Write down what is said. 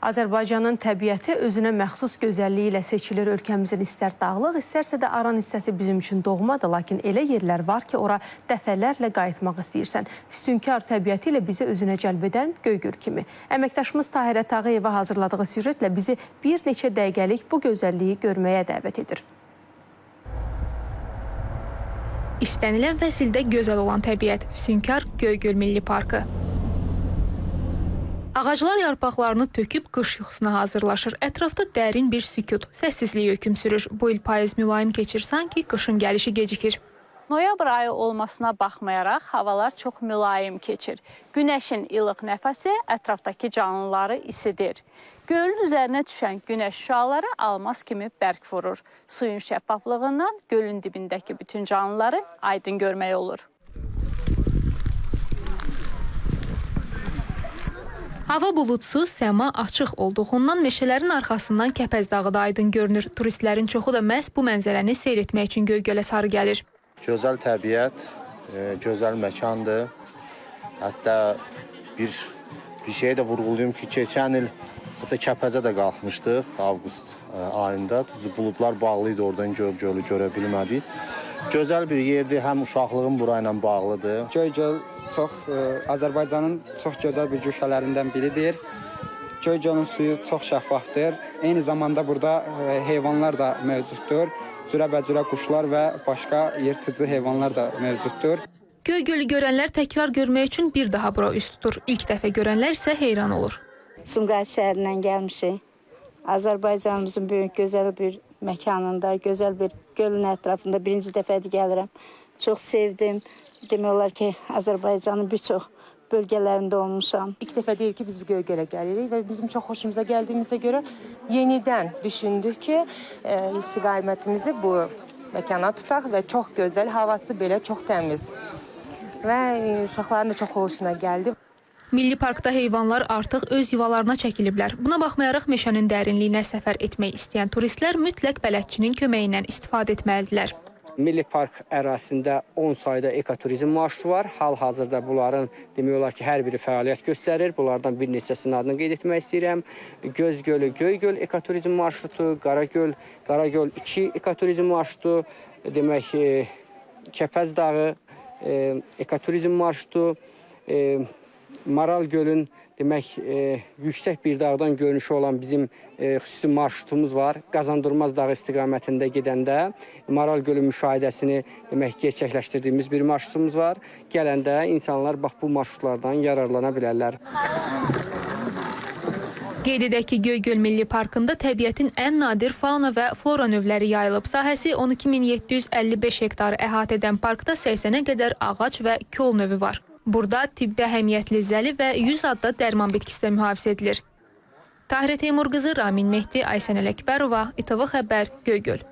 Azərbaycanın təbiəti özünə məxsus gözəlliyi ilə seçilir. Ölkəmizin istər dağlıq, istərsə də aran hissəsi bizim üçün doğmadır. Lakin elə yerlər var ki, ora dəfələrlə qayıtmaq istəyirsən. Füsunkar təbiəti ilə bizi özünə cəlb edən Göygöl kimi. Əməkdaşımız Tahirə Tağıyeva hazırladığı süjetlə bizi bir neçə dəqiqəlik bu gözəlliyi görməyə dəvət edir. İstənilən fəsildə gözəl olan təbiət, Füsunkar Göygöl Milli Parkı. Ağaclar yarpaqlarını töküb qış yuxusuna hazırlaşır. Ətrafda dərin bir sükut, səssizlik hökm sürür. Bu il payız mülayim keçir, sanki qışın gəlişi gecikir. Noyabr ayı olmasına baxmayaraq havalar çox mülayim keçir. Günəşin ilıq nəfəsi ətrafdakı canlıları isidir. Gölün üzərinə düşən günəş şüaları almaz kimi bərk vurur. Suyun şəffaflığından gölün dibindəki bütün canlıları aydın görmək olur. Hava buludsuz, səma açıq olduğundan meşələrin arxasından Kəpəz dağı da aydın görünür. Turistlərin çoxu da məhz bu mənzərəni seyr etmək üçün Göygölə sarı gəlir. Gözəl təbiət, e, gözəl məkandır. Hətta bir bir şey də vurğulayım ki, keçən il burada Kəpəzə də qalxmışdıq avqust e, ayında. Düzü buludlar bağlı idi, oradan göl gölü görə bilmədik. Gözəl bir yerdir, həm uşaqlığım bura ilə bağlıdır. Göygöl çox ə, Azərbaycanın çox gözəl bir güşələrindən biridir. Göygölün suyu çox şəffafdır. Eyni zamanda burada ə, heyvanlar da mövcuddur. Cürəbəcürə quşlar və başqa yırtıcı heyvanlar da mövcuddur. Göygölü görənlər təkrar görmək üçün bir daha bura üst tutur. İlk dəfə görənlər isə heyran olur. Sumqayıt şəhərindən gəlmişik. Azərbaycanımızın böyük gözəl bir məkanında, gözəl bir gölün ətrafında birinci dəfədir gəlirəm. Çox sevdim. Demək olar ki, Azərbaycanın bir çox bölgələrində olmuşam. İlk dəfə deyil ki, biz bu Göygölə gəlirik və bizim çox xoşumuza gəldiyimizə görə yenidən düşündük ki, e, istiqamətimizi bu məkana tutaq və çox gözəl, havası belə çox təmiz. Və e, uşaqların da çox xoşuna gəldi. Milli parkda heyvanlar artıq öz yuvalarına çəkiliblər. Buna baxmayaraq meşənin dərinliyinə səfər etmək istəyən turistlər mütləq bələdçinin köməyi ilə istifadə etməlidirlər. Milli park ərazisində 10 sayda ekoturizm marşrutu var. Hal-hazırda bunların demək olar ki, hər biri fəaliyyət göstərir. Bunlardan bir neçəsinin adını qeyd etmək istəyirəm. Göz Gölü Göygöl ekoturizm marşrutu, Qaragöl Qaragöl 2 ekoturizm marşrutu, demək e, Kəpəz dağı e, ekoturizm marşrutu, e, Maral Gölün demək e, yüksək bir dağdan görünüşü olan bizim e, xüsusi marşrutumuz var. Qazandurmaz dağı istiqamətində gedəndə Maral Gölü müşahidəsini demək gerçəkləşdirdiyimiz bir marşrutumuz var. Gələndə insanlar bax bu marşrutlardan yararlana bilərlər. Qeyd edək ki, Göygöl Milli Parkında təbiətin ən nadir fauna və flora növləri yayılıb. Sahəsi 12755 hektarı əhatə edən parkda 80-ə qədər ağac və kol növü var. Burada tibbi əhəmiyyətli zəli və 100 adda dərman bitkisi də mühafizə edilir. Tahirə Teymur qızı Ramin Mehdi, Aysən Ələkbərova, İTV xəbər, Göygöl.